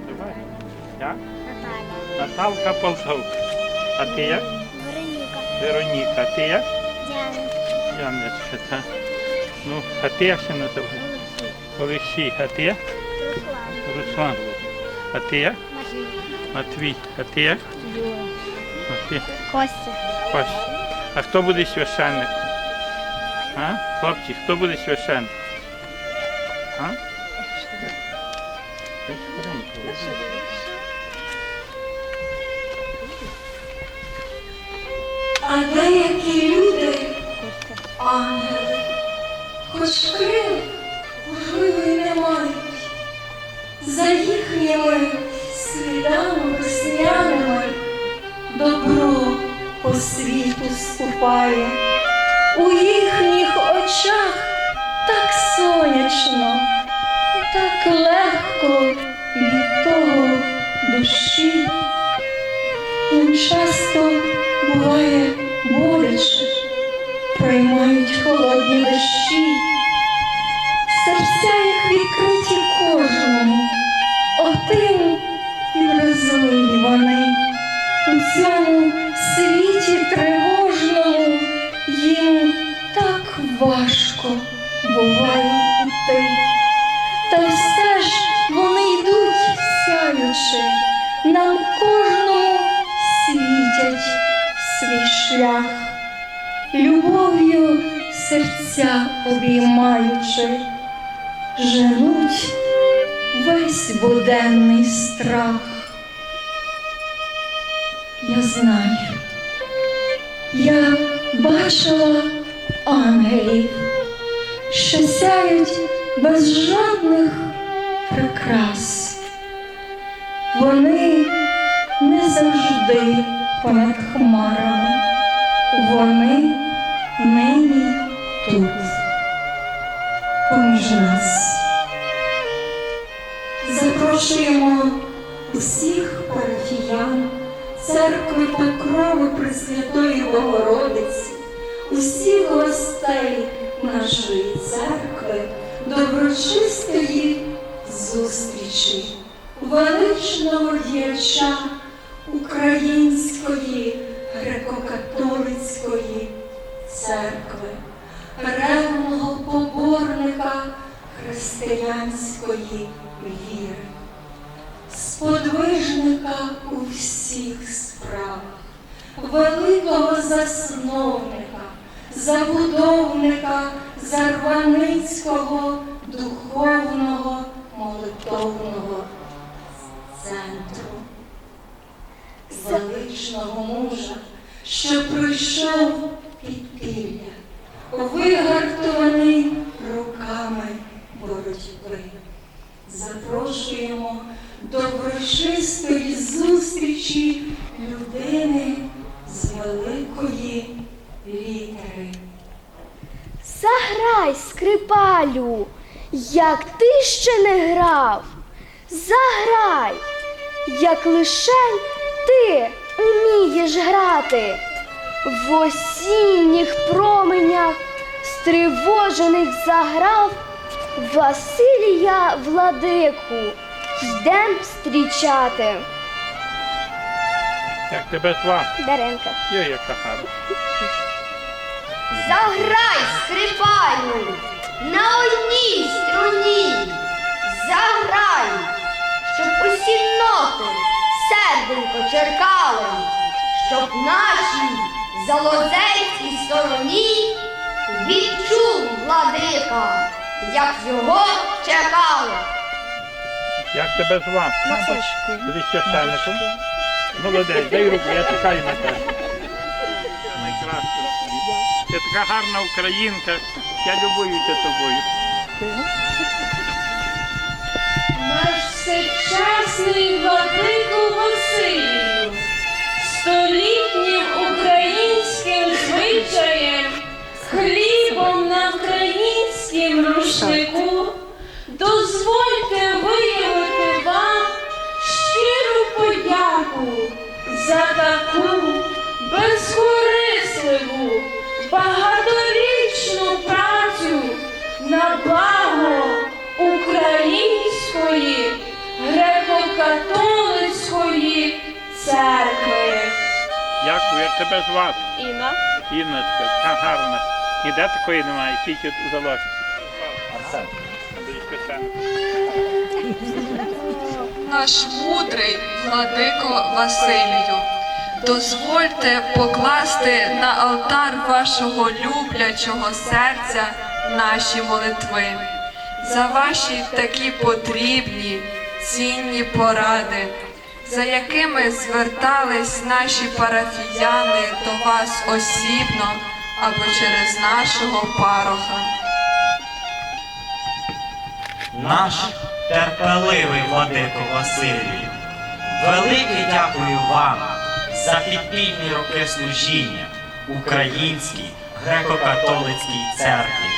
як? Як? Наталя. Наталка Полтавка. А ти як? Вероніка. Вероніка. А ти як? Діана. Яночка, так. Ну, а ти як ще називаєш? Олексій. А ти як? Руслан. Руслан. А ти як? Матвій. Матвій. А ти як? Юра. А ти? Костя. Ось. А хто буде священник? А? Хлопці, хто буде священник? А? А деякі люди, ангели, хоч крил, можливо, й не мають, за їхніми слідами весняними добро по світу ступає, у їхніх очах так сонячно, так легко душі. Їм часто буває боляче, приймають холодні дощі, серця їх відкриті кожному, отим і вразливі вони. У цьому світі тривожному їм так важко буває йти. Та все ж вони йдуть сяючи, шлях, любов'ю серця обіймаючи, женуть весь буденний страх. Я знаю, я бачила ангелів, що сяють без жодних прикрас. Вони не завжди понад хмарами, вони нині тут, поміж нас. Запрошуємо усіх парафіян, церкви Покрови Пресвятої Богородиці, усіх гостей нашої церкви, доброчистої зустрічі, величного діяча Української греко-католицької церкви, ревного поборника християнської віри, сподвижника у всіх справах, великого засновника, забудовника Зарваницького духовного молитовного центру, величного мужа, що пройшов підпілля, вигартований руками боротьби. Запрошуємо до врочистої зустрічі людини з великої літери. Заграй, скрипалю, як ти ще не грав. Заграй, як лишень ти умієш грати. В осінніх променях стривожених заграв Василія владику. Йдем зустрічати. Як тебе звати? Даренка. Йо, яка гарна. Заграй, скрипалю, на одній струні. Черкали, щоб нашій залозецькій стороні відчув владика, як його чекали. Як тебе звати? Максимчику. Ти священником? Молодець, дай руку, я чекаю на тебе. Найкраще. Ти така гарна українка, я любуюся тобою. Наш всечасний владику рушнику, дозвольте виявити вам щиру подяку за таку безкорисливу, багаторічну працю на благо української греко-католицької церкви. Дякую, як тебе звати? Інна. Інночка, гарна. Ніде такої немає, тільки залог. Наш мудрий владико Василію, дозвольте покласти на алтар вашого люблячого серця наші молитви за ваші такі потрібні, цінні поради, за якими звертались наші парафіяни до вас осібно або через нашого пароха. Наш терпеливий владико Василію. Велике дякую вам за підпільні роки служіння Українській греко-католицькій церкві,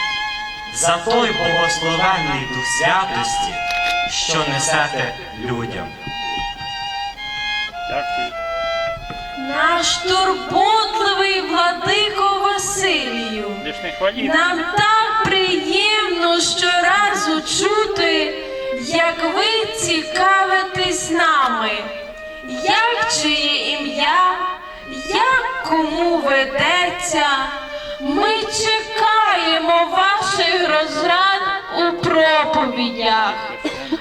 за той богословенний дух святості, що несете людям. Дякую. Наш турботливий владико Василію. Нам так приємно щоразу чути, як ви цікавитесь нами, як чиє ім'я, як кому ведеться. Ми чекаємо ваших розрад у проповідях.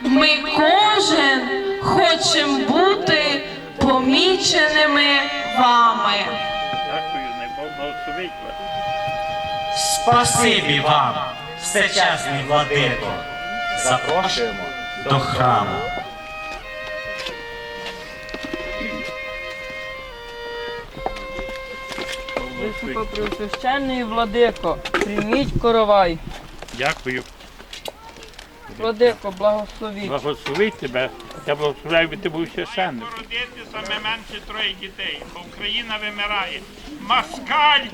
Ми кожен хочемо бути поміченими вами. Дякую, не. Спасибі вам, всечесний владико. Запрошуємо до храму. Високопреосвященний владико, прийміть коровай. Дякую. Владико, благословіть. Благословить тебе. Я благословляю, ти був священним. Родити саме менше троє дітей, бо Україна вимирає. Москаль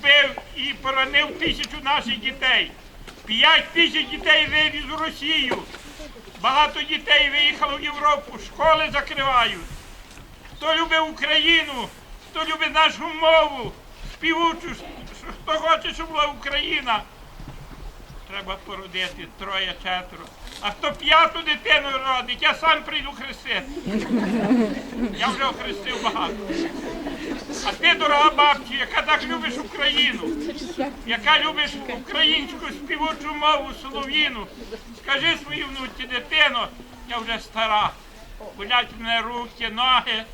вбив і поранив тисячу наших дітей. П'ять тисяч дітей вивіз у Росію. Багато дітей виїхало в Європу, школи закривають. Хто любить Україну, хто любить нашу мову, співучу, хто хоче, щоб була Україна, треба породити троє, четверо. А хто п'яту дитину родить, я сам прийду хрестити. Я вже охрестив багато. А ти, дорога бабці, яка так любиш Україну, яка любиш українську співочу мову солов'їну, скажи своїй внуці, дитино, я вже стара. Болять мене руки, ноги,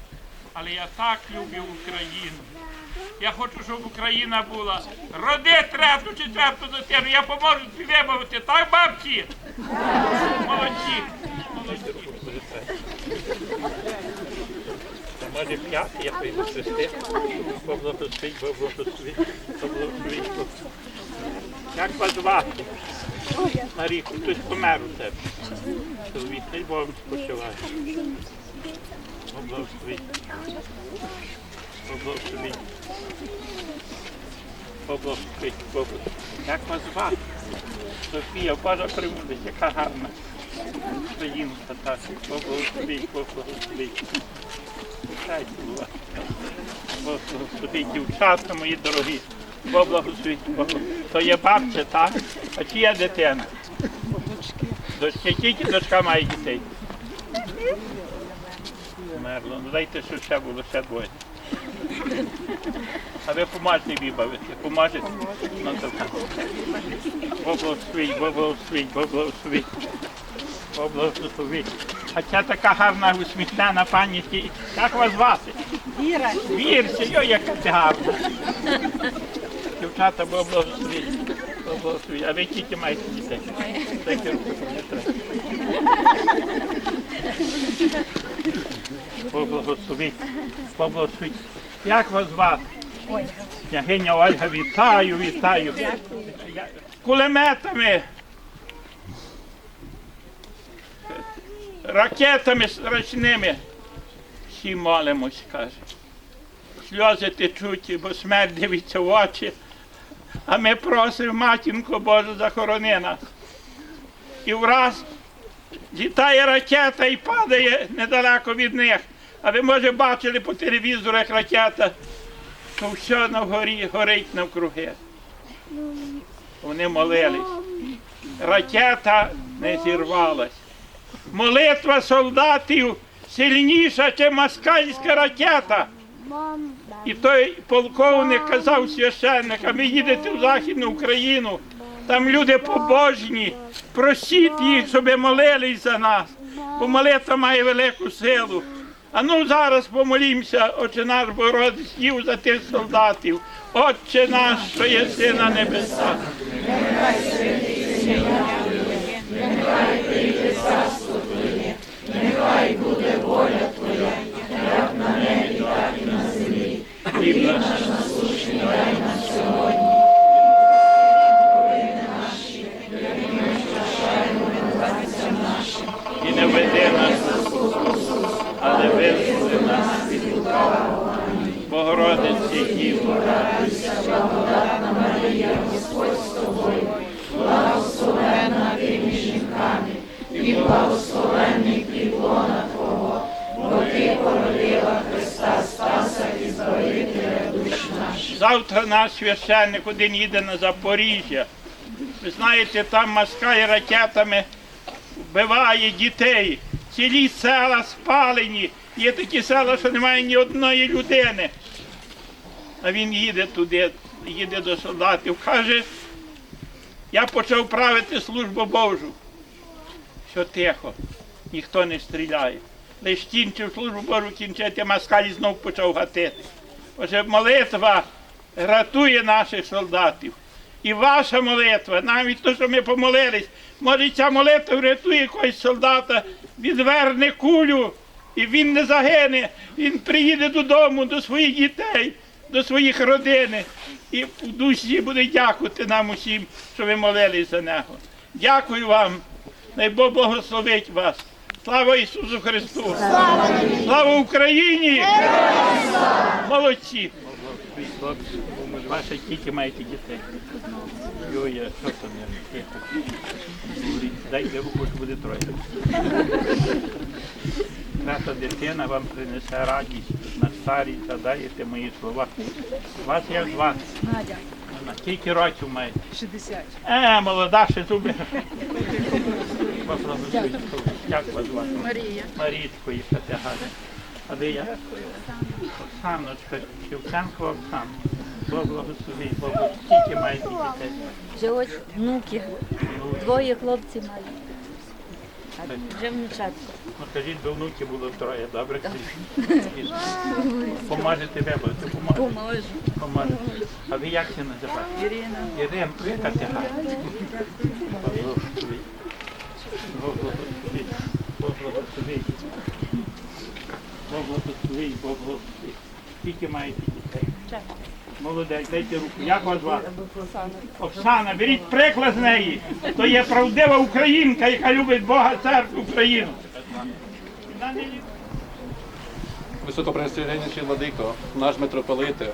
але я так люблю Україну. Я хочу, щоб Україна була. Роди трету, четверту дитину, я поможу вибавити. Так, бабці? Молодці. Може п'ятий, я прийду свисти. Поблагословить, поблагословить, поблагословить. Як вас звати? Маріку, хтось помер у тебе. Чоловік, хай Богом спочиває. Поблагословить. Поблагословить, поблагословить. Як вас звати? Софія, Божа примудить, яка гарна. Українка так. Поблагословить, поблагословить. Хай була. Благословить, дівчатка мої дорогі. Бог. То є бабця, так? А чия дитина? Дочки, тільки дочка має дітей. Мерло. Ну дайте, що ще було, ще двоє. А ви? Ну, то так. Бог благословить, Бог благословить, Бог благословить. А ця така гарна усміхнена пані. Як вас звати? Віра. Вірся, йо, яка ти гарна. Дівчата. Бог благословить. А ви тільки маєте дітей. Дайте руку, мені треба. Бог благословить. Як вас звати? Ольга. Княгиня Ольга, вітаю, вітаю. Кулеметами. Ракетами ручними. Всі молимось, каже. Сльози течуть, бо смерть дивиться в очі. А ми просимо матінку Божу, захорони нас. І враз літає ракета і падає недалеко від них. А ви, може, бачили по телевізору, як ракета, то все на горі горить навкруги. Вони молились. Ракета не зірвалась. Молитва солдатів сильніша, ніж москальська ракета. І той полковник казав священникам, ви їдете в Західну Україну, там люди побожні, просіть їх, щоб молились за нас, бо молитва має велику силу. А ну зараз помолімося, Отче наш Богородицький, за тих солдатів. Отче наш, що єси на небі, так і на землі. і Завтра наш священник один їде на Запоріжжя. Ви знаєте, там москаль ракетами вбиває дітей. Цілі села спалені. Є такі села, що немає ні одної людини. А він їде туди, їде до солдатів. Каже, я почав правити службу Божу. Що тихо, ніхто не стріляє. Лиш кінчив службу Божу кінчити, москаль знов почав гатити. Отже, молитва рятує наших солдатів. І ваша молитва, навіть то, що ми помолились, може ця молитва врятує якогось солдата, відверне кулю, і він не загине, він приїде додому, до своїх дітей, до своїх родини. І в душі буде дякувати нам усім, що ви молились за нього. Дякую вам. Най Бог благословить вас. Слава Ісусу Христу! Слава, Україні! Молодці! Хлопці, ваші тільки маєте дітей. Йоя, що там я? Дайте руку, що буде троє. Наша дитина вам принесе радість на старість, задаєте мої слова. Вас як звати? Надя. Скільки років маєте? 60. Е, молода, ще зуби. Благословить. Як вас звати? Марія. Марічко, яка ти гарна. А де я? Оксаночка, Шевченко Оксана. Бог благословить, Бог. Скільки маєте дітей? Вже ось внуки, двоє хлопців мають. А вже внучатка. Ну кажіть, до внуки було троє, добре? Поможете ви, будете поможете? Поможу. Поможете. А ви як це називаєте? Ірина. Ірин, яка ти гарна. Бог благословить. Бог благословить. Бог благословить. Скільки маєте дітей? Молодець, дайте руку. Як вас звати? Оксана, беріть приклад з неї. То є правдива українка, яка любить Бога, церкву, Україну. Високопресвященніший владико, наш митрополите,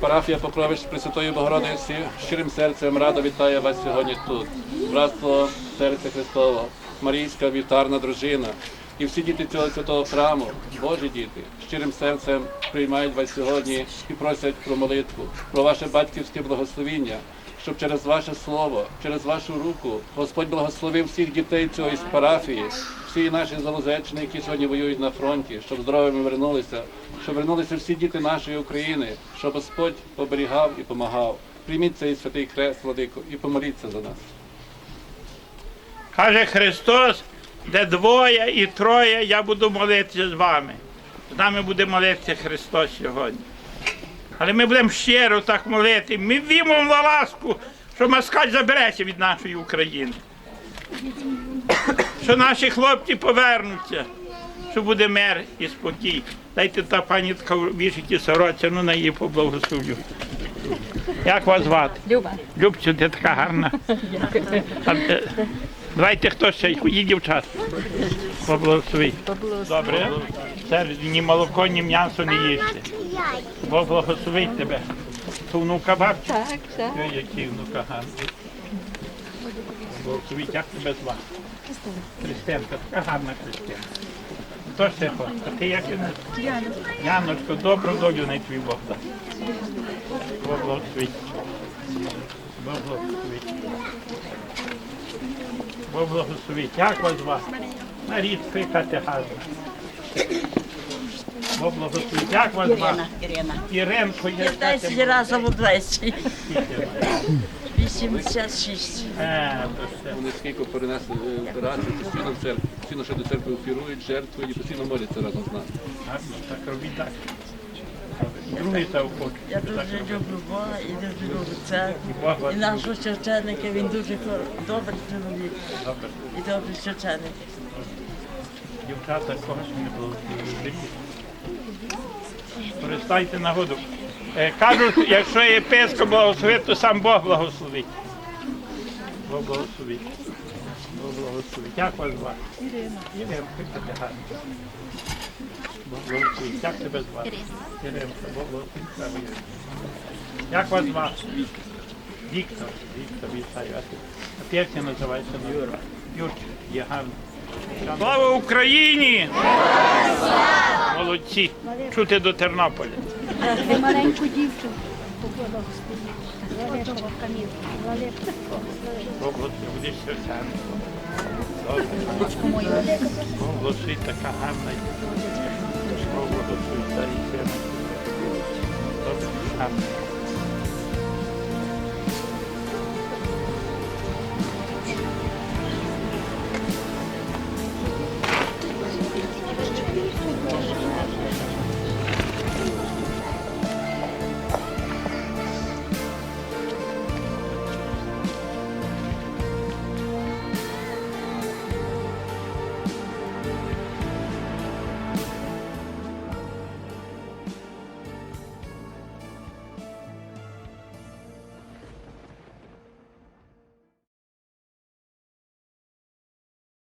парафія Покрович Пресвятої Богородиці щирим серцем радо вітає вас сьогодні тут. Братство Серця Христового, Марійська вівтарна дружина і всі діти цього святого храму, Божі діти, щирим серцем приймають вас сьогодні і просять про молитву, про ваше батьківське благословіння, щоб через ваше слово, через вашу руку Господь благословив всіх дітей цього із парафії, всі наші залозечні, які сьогодні воюють на фронті, щоб здоровими вернулися, щоб вернулися всі діти нашої України, щоб Господь оберігав і помагав. Прийміть цей святий крест, владико, і помоліться за нас. Каже Христос, де двоє і троє, я буду молитися з вами. З нами буде молитися Христос сьогодні. Але ми будемо щиро так молити. Ми вімемо на ласку, що москаль забереться від нашої України. Що наші хлопці повернуться, що буде мир і спокій. Дайте та пані така вішики сороця, ну на її поблагословлю. Як вас звати? Люба. Любцю, ти така гарна. Е, Давайте хто ще ходіть дівчат. Поблагослови. Добре. Це ні молоко, ні м'ясо не їсти. Бог благословить тебе. То внука бабця? Так, так. Ой, який внука гарний. Благословить, як тебе звати? Христинка, така гарна Христинка. Хто ще хоче? А ти як Яна. Яночко, добру долю на твій Бог дасть. Бог благословить. Бог благословить. Бог благословить. Як вас звати? Марітка, яка ти гарна. Бог благословить. Як вас звати? Ірина. Іренко, я 10 разів у 200. 86. Е, то все. Вони скільки перенесли е, операцію, постійно в церкві, постійно ще до церкви офірують, жертвують і постійно моляться разом з нами. Гарно, так робіть так. Другий та охоче. Я дуже люблю Бога і дуже люблю церкву. І нашого священника, він дуже добрий чоловік і добрий священник. Дівчата, кого ж не було? Користайте нагоду. Е, Кажуть, якщо єпископ благословить, то сам Бог благословить. Бог благословить. Бог благословить. Як вас звати? Ірина. Ірина, гарно. Бог. Як тебе звати? Бог благословить Як вас звати? Віктор. Віктор, вітаю. А ти називаєшся? Юра. Юрчик, є гарно. Слава Україні! Молодці! Чути до Тернополя. Маленьку дівчинку. Бог. Бог така гарна. Бог благословить старі сина. Добре, гарно.